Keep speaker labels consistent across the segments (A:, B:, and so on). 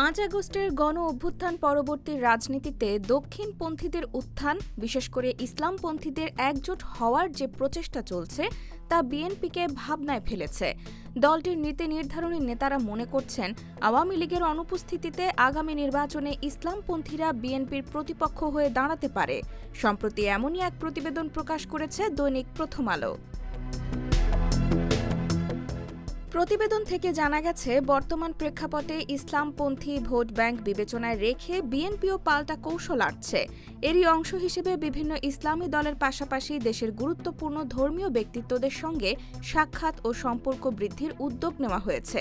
A: পাঁচ আগস্টের গণ অভ্যুত্থান পরবর্তী রাজনীতিতে দক্ষিণপন্থীদের উত্থান, বিশেষ করে ইসলামপন্থীদের একজোট হওয়ার যে প্রচেষ্টা চলছে, তা বিএনপিকে ভাবনায় ফেলেছে। দলটির নীতি নির্ধারণী নেতারা মনে করছেন, আওয়ামী লীগের অনুপস্থিতিতে আগামী নির্বাচনে ইসলামপন্থীরা বিএনপির প্রতিপক্ষ হয়ে দাঁড়াতে পারে। সম্প্রতি এমনই এক প্রতিবেদন প্রকাশ করেছে দৈনিক প্রথম আলো। প্রতিবেদন থেকে জানা গেছে, বর্তমান প্রেক্ষাপটে ইসলামপন্থী ভোট ব্যাংক বিবেচনায় রেখে বিএনপিও পাল্টা কৌশল আটছে। এরই অংশ হিসেবে বিভিন্ন ইসলামী দলের পাশাপাশি দেশের গুরুত্বপূর্ণ ধর্মীয় ব্যক্তিত্বদের সঙ্গে সাক্ষাৎ ও সম্পর্ক বৃদ্ধির উদ্যোগ নেওয়া হয়েছে।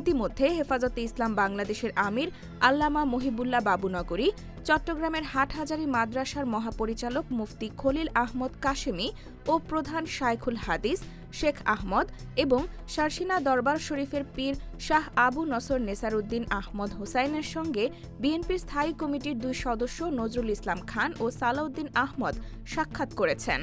A: ইতিমধ্যে হেফাজতে ইসলাম বাংলাদেশের আমির আল্লামা মহিবুল্লাহ বাবুনগরী চট্টগ্রামের হাটহাজারী মাদ্রাসার মহাপরিচালক মুফতি খলিল আহমদ কাশেমি ও প্রধান শাইখুল হাদিস, শেখ আহমদ এবং শারসিনা দরবার শরীফের পীর শাহ আবু নসর নেসারউদ্দিন আহমদ হোসাইনের সঙ্গে বিএনপির স্থায়ী কমিটির দুই সদস্য নজরুল ইসলাম খান ও সালাউদ্দিন আহমদ সাক্ষাৎ করেছেন।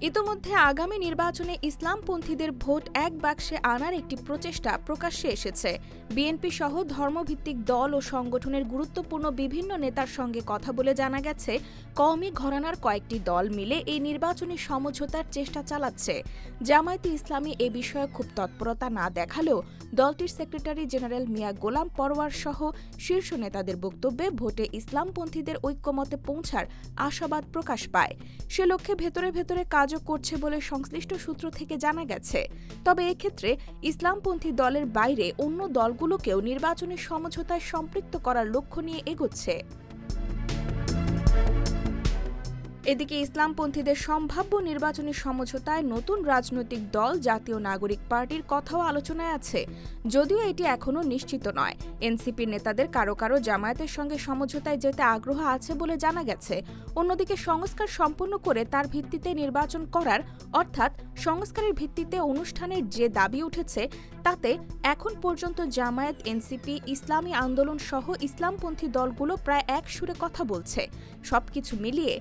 A: ইতোমধ্যে আগামী নির্বাচনে ইসলামপন্থীদের ভোট এক বাক্সে আনার একটি প্রচেষ্টা প্রকাশ্যে এসেছে। বিএনপি সহ ধর্মভিত্তিক দল ও সংগঠনের গুরুত্বপূর্ণ বিভিন্ন নেতার সঙ্গে কথা বলে জানা গেছে, কওমি ঘরানার কয়েকটি দল মিলে এই নির্বাচনী সমঝোতার চেষ্টা চালাচ্ছে। জামায়াতে ইসলামী এ বিষয়ে খুব তৎপরতা না দেখালেও দলটির সেক্রেটারি জেনারেল মিয়া গোলাম পরওয়ার সহ শীর্ষ নেতাদের বক্তব্যে ভোটে ইসলামপন্থীদের ঐক্যমতে পৌঁছার আশাবাদ প্রকাশ পায়। সে লক্ষ্যে ভেতরে ভেতরে কাজও করছে বলে সংশ্লিষ্ট সূত্র থেকে জানা গেছে। তবে এক্ষেত্রে ইসলামপন্থী দলের বাইরে অন্য দলগুলোকেও নির্বাচনী সমঝোতায় সম্পৃক্ত করার লক্ষ্য নিয়ে এগোচ্ছে। এদিকে ইসলামপন্থীদের সম্ভাব্য নির্বাচনী সমঝোতায় নতুন রাজনৈতিক দল, জাতীয় নাগরিক পার্টির কথাও আলোচনায় আছে। যদিও এটি এখনও নিশ্চিত নয়। এনসিপির নেতাদের কারও কারও জামায়াতের সঙ্গে সমঝোতায় যেতে আগ্রহ আছে বলে জানা গেছে। অন্যদিকে সংস্কার সম্পন্ন করে তার ভিত্তিতে নির্বাচন করার, অর্থাৎ সংস্কারের ভিত্তিতে অনুষ্ঠানের যে দাবি উঠেছে, তাতে এখন পর্যন্ত জামায়াত, এনসিপি, ইসলামী আন্দোলন সহ ইসলামপন্থী দলগুলো প্রায় এক সুরে কথা বলছে। সবকিছু মিলিয়ে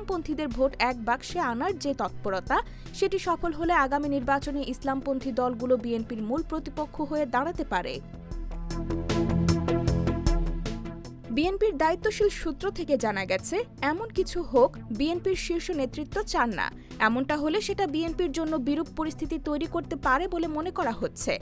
A: ইসলামপন্থীদের ভোট এক বাক্সে আনার যে তৎপরতা, সেটি সফল হলে আগামী নির্বাচনে ইসলামপন্থী দলগুলো বিএনপির মূল প্রতিপক্ষ হয়ে দাঁড়াতে পারে। বিএনপির দায়িত্বশীল সূত্র থেকে জানা গেছে, এমন কিছু হোক, বিএনপির শীর্ষ নেতৃত্ব চান না। এমনটা হলে সেটা বিএনপির জন্য বিরূপ পরিস্থিতি তৈরি করতে পারে বলে মনে করা হচ্ছে।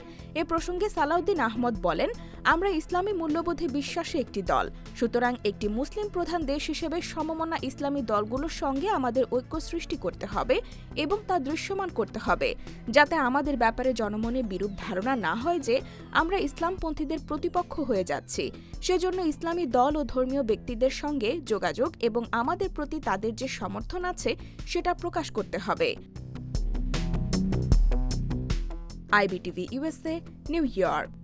A: এ প্রসঙ্গে সালাউদ্দিন আহমদ বলেন, আমরা ইসলামী মূল্যবোধে বিশ্বাসী একটি দল। সুতরাং একটি মুসলিম প্রধান দেশ হিসেবে সমমনা ইসলামী দলগুলোর সঙ্গে আমাদের ঐক্য সৃষ্টি করতে হবে এবং তা দৃশ্যমান করতে হবে, যাতে আমাদের ব্যাপারে জনমনে বিরূপ ধারণা না হয় যে আমরা ইসলামপন্থীদের প্রতিপক্ষ হয়ে যাচ্ছি। সেজন্য ইসলামী দল ও ধর্মীয় ব্যক্তিদের সঙ্গে যোগাযোগ এবং আমাদের প্রতি তাদের যে সমর্থন আছে, সেটা প্রকাশ করতে হবে। IBTV USA New York.